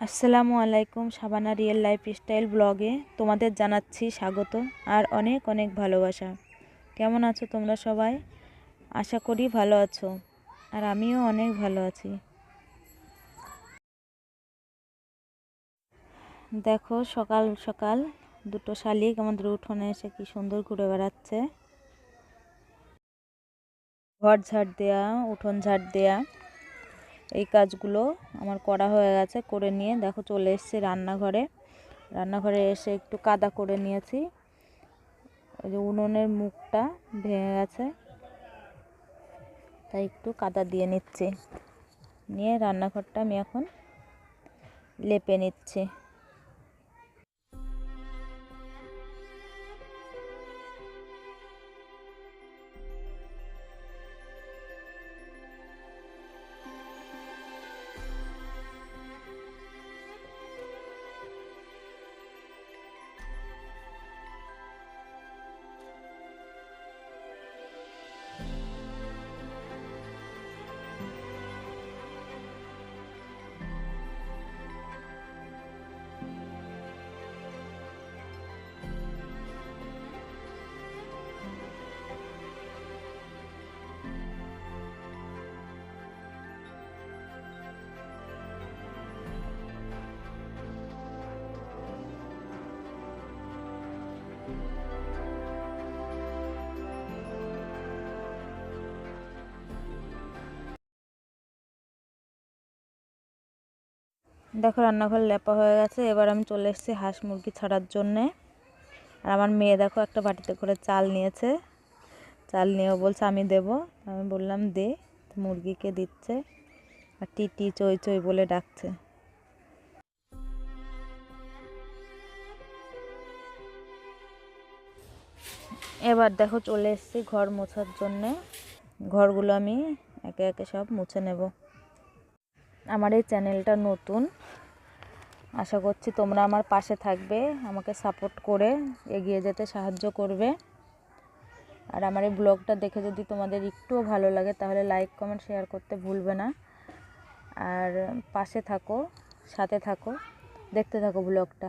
আসসালামু আলাইকুম Shabana real life style ব্লগে তোমাদের জানাচ্ছি স্বাগত আর অনেক অনেক ভালোবাসা। কেমন আছো তোমরা সবাই? আশা করি ভালো আছো আর আমিও অনেক ভালো আছি। দেখো সকাল সকাল দুটো শালিক আমাদের উঠোনে এসে কি সুন্দর ঘুরে বেড়াচ্ছে। ঘর ঝাড় দেয়া, উঠোন ঝাড় দেয়া। এই কাজগুলো আমার করা হয়ে গেছে, করে নিয়ে দেখো চলে এসেছি রান্নাঘরে। রান্নাঘরে এসে একটু কাদা করে নিয়েছি। ওই যে উনুনের মুখটা ভেঙে গেছে, তাই একটু কাদা দিয়ে নিচ্ছি। নিয়ে রান্নাঘরটা আমি এখন লেপে নিচ্ছি। দেখো রান্নাঘর লেপা হয়ে গেছে, এবার আমি চলে এসেছি হাঁস মুরগি ছাড়ার জন্যে। আর আমার মেয়ে দেখো একটা বাটিতে করে চাল নিয়েছে। চাল নিয়েও বলছে, আমি দেব। আমি বললাম, দে। মুরগিকে দিচ্ছে আর টিটি চই চই বলে ডাকছে। এবার দেখো চলে এসেছি ঘর মোছার জন্যে। ঘরগুলো আমি একে একে সব মুছে নেব। আমার এই চ্যানেলটা নতুন, আশা করছি তোমরা আমার পাশে থাকবে, আমাকে সাপোর্ট করে এগিয়ে যেতে সাহায্য করবে। আর আমার এই ব্লগটা দেখে যদি তোমাদের একটুও ভালো লাগে, তাহলে লাইক, কমেন্ট, শেয়ার করতে ভুলবে না। আর পাশে থাকো, সাথে থাকো, দেখতে থাকো ব্লগটা।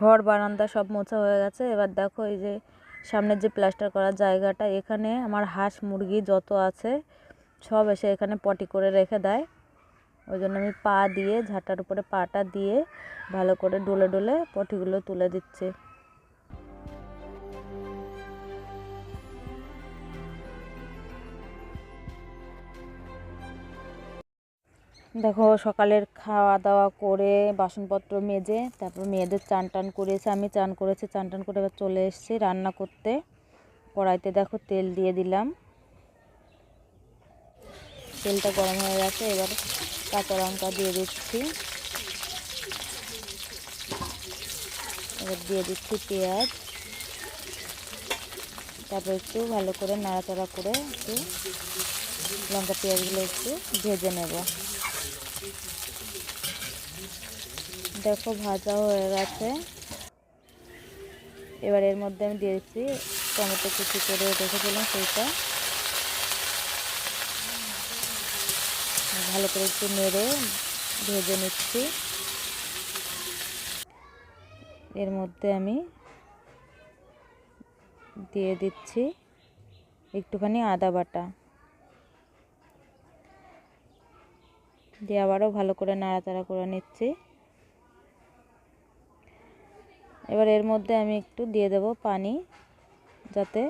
ঘর, বারান্দা সব মোছা হয়ে গেছে। এবার দেখো এই যে সামনের যে প্লাস্টার করার জায়গাটা, এখানে আমার হাঁস, মুরগি যত আছে সব এসে এখানে পটি করে রেখে দেয়। ওই জন্য আমি পা দিয়ে, ঝাঁটার উপরে পাটা দিয়ে ভালো করে ডলে ডলে পটিগুলো তুলে দিচ্ছি। দেখো, সকালের খাওয়া দাওয়া করে বাসনপত্র মেজে, তারপর মেয়েদের চান টান করেছে, আমি চান করেছি চান টান করে চলে এসেছি রান্না করতে। কড়াইতে দেখো তেল দিয়ে দিলাম। তেলটা গরম হয়ে গেছে, এবার কাঁচা লঙ্কা দিয়ে দিচ্ছি। এবার দিয়ে দিচ্ছি পেঁয়াজ। তারপর একটু ভালো করে নাড়াচাড়া করে একটু লঙ্কা পেঁয়াজগুলো একটু ভেজে নেব। দেখো ভাজা হয়ে গেছে। এবার এর মধ্যে আমি দিয়ে দিচ্ছি টমেটো কুচি করে রেখেছিলাম সেইটা। ভালো করে একটু নেড়ে ভেজে নিচ্ছি। এর মধ্যে আমি দিয়ে দিচ্ছি একটুখানি আদা বাটা। দিয়ে আবারও ভালো করে নাড়াচাড়া করে নিচ্ছি। এবার এর মধ্যে আমি একটু দিয়ে দেব পানি যাতে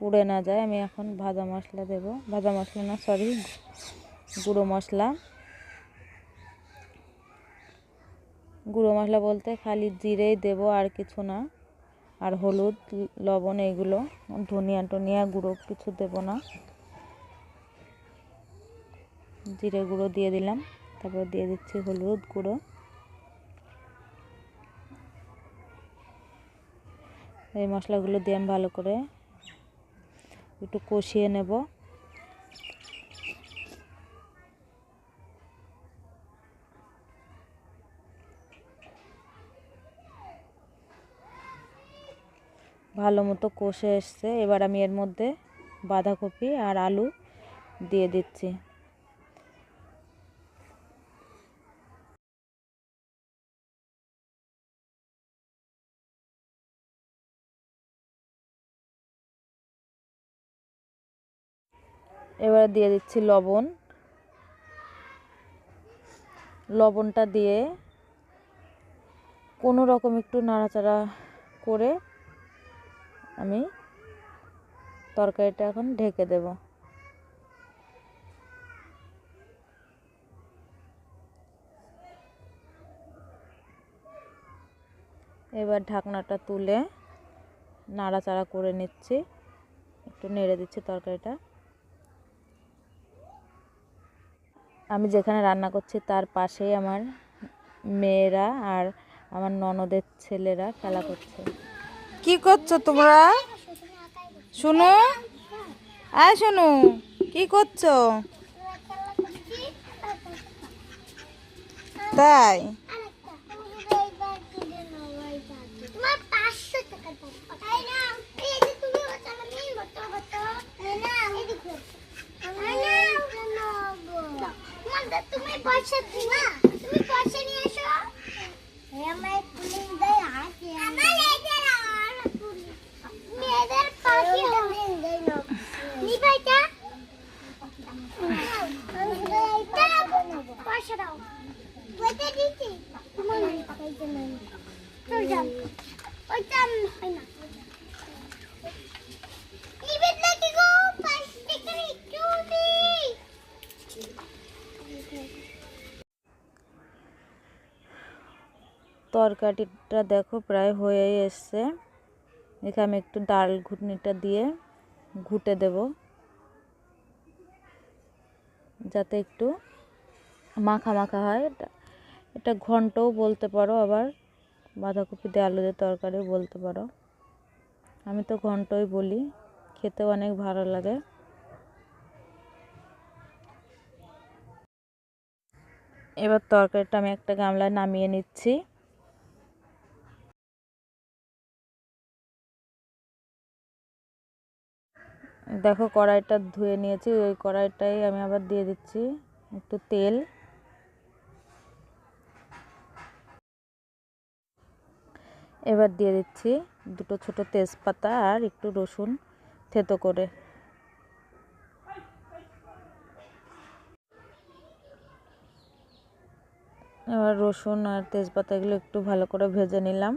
পুড়ে না যায়। আমি এখন ভাজা মশলা দেব। ভাজা মশলা না সরি গুঁড়ো মশলা। গুঁড়ো মশলা বলতে খালি জিরেই দেব আর কিছু না। আর হলুদ, লবণ এগুলো, ধনিয়া টনিয়া গুঁড়ো কিছু দেব না। জিরে গুঁড়ো দিয়ে দিলাম। তারপর দিয়ে দিচ্ছি হলুদ গুঁড়ো। এই মশলাগুলো দিয়ে আমি ভালো করে একটু কষিয়ে নেব। ভালো মতো কষে এসছে। এবার আমি এর মধ্যে বাঁধাকপি আর আলু দিয়ে দিচ্ছি। এবারে দিয়ে দিচ্ছি লবণ। লবণটা দিয়ে কোনো রকম একটু নাড়াচাড়া করে আমি তরকারিটা এখন ঢেকে দেব। এবার ঢাকনাটা তুলে নাড়াচাড়া করে নিচ্ছি। একটু নেড়ে দিচ্ছি তরকারিটা। আমি যেখানে রান্না করছি তার পাশেই আমার মেয়েরা আর আমার ননদের ছেলেরা খেলা করছে। কি করছ তোমরা? শুনো? আয় শুনু, কি করছ? তাই তোমার পাঁচশো টাকা দাও। তাই না? এই যে তুমি বাঁচাও, আমি বাঁচাও, বাঁচাও। এই নাও, এদিকে। এই নাও, দাও। তোমার দা- তুমি পয়সা দিবা? তুমি পয়সা নিয়ে এসো। আমার এদের আর মেয়েদের পাখি হবে। নিবা এটা? দাও, পয়সা দাও। ওইটা দিচ্ছি। তোমার নেই, ওইটা নেই। চল যাও। ওইটা আমি হয় না। নিবেন নাকি গো? পাঁচ টাকার একটু নেই। তরকারিটা দেখো প্রায় হয়ে এসছে। এখানে আমি একটু ডাল ঘুটনিটা দিয়ে ঘুটে দেব। যাতে একটু মাখা মাখা হয়। এটা ঘন্টও বলতে পারো আবার, বাঁধাকপি দিয়ে আলু দিয়ে তরকারিও বলতে পারো। আমি তো ঘন্টই বলি, খেতেও অনেক ভালো লাগে। এবার তরকারিটা আমি একটা গামলায় নামিয়ে নিচ্ছি। দেখো কড়াইটা ধুয়ে নিয়েছি, ওই কড়াইটাই আমি আবার দিয়ে দিচ্ছি একটু তেল। এবার দিয়ে দিচ্ছি দুটো ছোট তেজপাতা আর একটু রসুন থেতো করে। এবার রসুন আর তেজপাতা এগুলো একটু ভালো করে ভেজে নিলাম।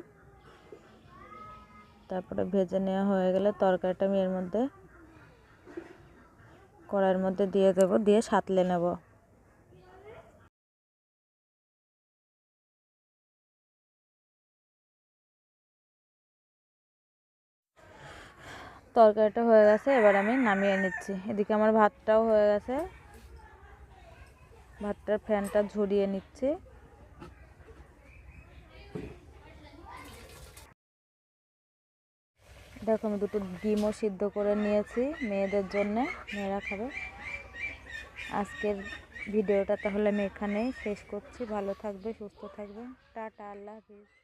তারপরে ভেজে নেওয়া হয়ে গেলে তরকারিটা আমি এর মধ্যে কড়াইয়ের মধ্যে দিয়ে দেব, দিয়ে সাতলে নেব। তরকারিটা হয়ে গেছে, এবার আমি নামিয়ে নিচ্ছি। এদিকে আমার ভাতটাও হয়ে গেছে। ভাতটার ফ্যানটা ঝরিয়ে নিচ্ছি। দেখো আমি দুটো ডিমও সিদ্ধ করে নিয়েছি মেয়েদের জন্যে, মেয়েরা খাবে। আজকের ভিডিওটা তাহলে আমি এখানেই শেষ করছি। ভালো থাকবে, সুস্থ থাকবে। টাটা, আল্লাহ হাফিজ।